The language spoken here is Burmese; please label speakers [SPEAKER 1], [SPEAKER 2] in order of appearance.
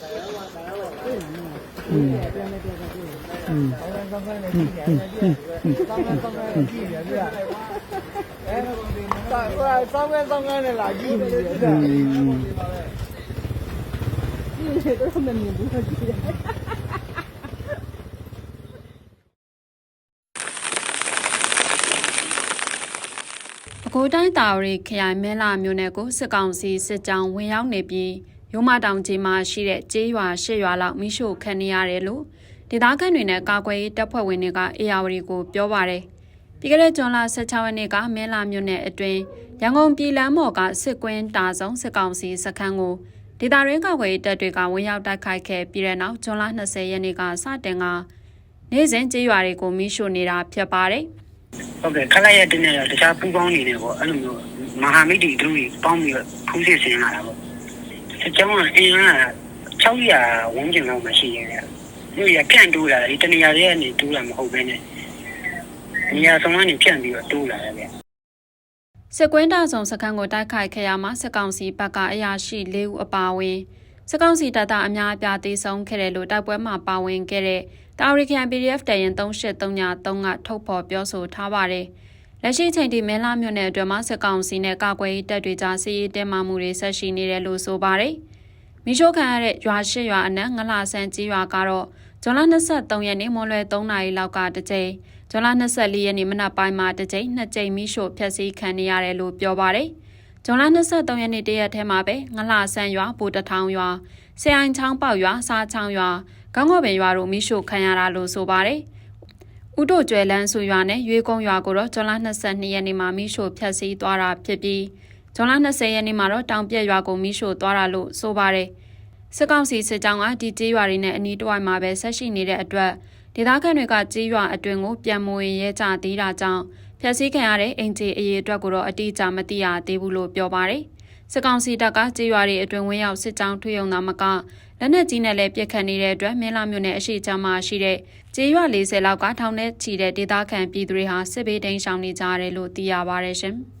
[SPEAKER 1] ကြည့်ရတယ်ဆောင်းဆောင်းဆောင်းနေကြည့်ရတယ်အဲဆောင်းဆောင်းဆောင်းနေလာကြည့်နေတယ်
[SPEAKER 2] อืม
[SPEAKER 1] ဒီတော့မမြင်ဘူးကြည့်ရ
[SPEAKER 3] ပဲခူးတိုင်းတာဝရီခရိုင်မဲလာမြို့နယ်ကိုစစ်ကောင်စီစစ်ကြောင်းဝင်ရောက်နေပြီး ရုံးမတောင်ကြီးမှာရှိတဲ့ကျေးရွာရှစ်ရွာလောက်မိရှို့ခံနေရတယ်လို့ဒေသခံတွေနဲ့ကာကွယ်ရေးတပ်ဖွဲ့ဝင်တွေကအေယာဝတီကိုပြောပါတယ်။ပြီးခဲ့တဲ့ဇွန်လ16ရက်နေ့ကမဲလာမြို့နယ်အတွင်းရန်ကုန်ပြည်လမ်းမော်ကစစ်ကွင်းတာဆောင်စစ်ကောင်စီစခန်းကိုဒေသရင်းကာကွယ်ရေးတပ်တွေကဝင်ရောက်တိုက်ခိုက်ခဲ့ပြီးတဲ့နောက်ဇွန်လ20ရက်နေ့ကစတင်ကနေ့စဉ်ကျေးရွာတွေကိုမိရှို့နေတာဖြစ်ပါတယ်။
[SPEAKER 4] ဟုတ်ကဲ့ခလိုက်ရတဲ့နဲ့တော့တခြားပူပေါင်းနေတယ်ပေါ့အဲ့လိုမျိုးမဟာမိတ်တွေတို့ကြီးပေါင်းပြီးတော့ဖူးစစ်ဆင်လာတာပေါ့ အကြောင်းကအင်းက600ဝန်းကျင်လောက်မှရှိနေတယ်မြို့ရဖြန့်တိုးလာတယ်ဒီတနေရာလေးကနေတိုးလာမဟုတ်ဘဲနဲ့နေရာဆောင်ကနေဖြန့်ပြီးတော့တိုးလာတယ်ဗျ
[SPEAKER 3] စစ်ကွင်းတာဆောင်စခန်းကိုတိုက်ခိုက်ခဲ့ရမှာစစ်ကောင်စီဘက်ကအရာရှိ၄ဦးအပါအဝင်စစ်ကောင်စီတပ်သားအများအပြားတေဆုံးခဲ့တယ်လို့တိုက်ပွဲမှာပါဝင်ခဲ့တဲ့တာဝရီကန် PDF တရင်3833ကထုတ်ဖော်ပြောဆိုထားပါတယ်။ လက်ရှိချိန်ထိမဲလာမြို့နယ်အတွင်းမှာစစ်ကောင်စီနဲ့ကာကွယ်ရေးတပ်တွေကြားစစ်ရေးတင်းမာမှုတွေဆက်ရှိနေတယ်လို့ဆိုပါတယ်။မိရှို့ခံရတဲ့ရွာရှိရွာအနက်ငလာဆန်ကြီးရွာကတော့ဇွန်လ23ရက်နေ့မွန်လွယ်3နာရီလောက်ကတစ်ကြိမ်ဇွန်လ24ရက်နေ့မနက်ပိုင်းမှာတစ်ကြိမ်နှစ်ကြိမ်မိရှို့ဖျက်ဆီးခံနေရတယ်လို့ပြောပါတယ်။ဇွန်လ23ရက်နေ့တရက်ထဲမှာပဲငလာဆန်ရွာဘူတထောင်ရွာဆရိုင်ချောင်းပေါက်ရွာစားချောင်းရွာကောင်းကော့ပင်ရွာတို့မိရှို့ခံရတာလို့ဆိုပါတယ်။ ဥတို့ကျွဲလန်းစုရွာနဲ့ရွေးကုန်းရွာကိုတော့ဇွန်လ22ရက်နေ့မှာမိရှို့ဖျက်ဆီးသွားတာဖြစ်ပြီးဇွန်လ20ရက်နေ့မှာတော့တောင်ပြက်ရွာကိုမိရှို့သွားတာလို့ဆိုပါတယ်။စစ်ကောင်စီစစ်ကြောင်းကဒီကျေးရွာတွေနဲ့အနီးတစ်ဝိုက်မှာပဲဆက်ရှိနေတဲ့အတွက်ဒေသခံတွေကကြေးရွာအတွင်ကိုပြန်မဝင်ရဲကြသေးတာကြောင့်ဖျက်ဆီးခံရတဲ့အိမ်ခြေအရေးအတွက်ကိုတော့အတိအကျမသိရသေးဘူးလို့ပြောပါတယ်။ စစ်ကောင်စီတပ်ကကြေးရွာတွေအတွင်ဝင်ရောက်စစ်ကြောင်းထွေရုံသာမကလက်နက်ကြီးနဲ့လည်းပြစ်ခတ်နေတဲ့အတွက်မင်းလာမြို့နယ်အရှိချမ်းမှာရှိတဲ့ကြေးရွာ40လောက်ကထောင်ထဲချီတဲ့ဒေသခံပြည်သူတွေဟာစစ်ဘေးတိမ်းရှောင်နေကြရတယ်လို့သိရပါတယ်ရှင်။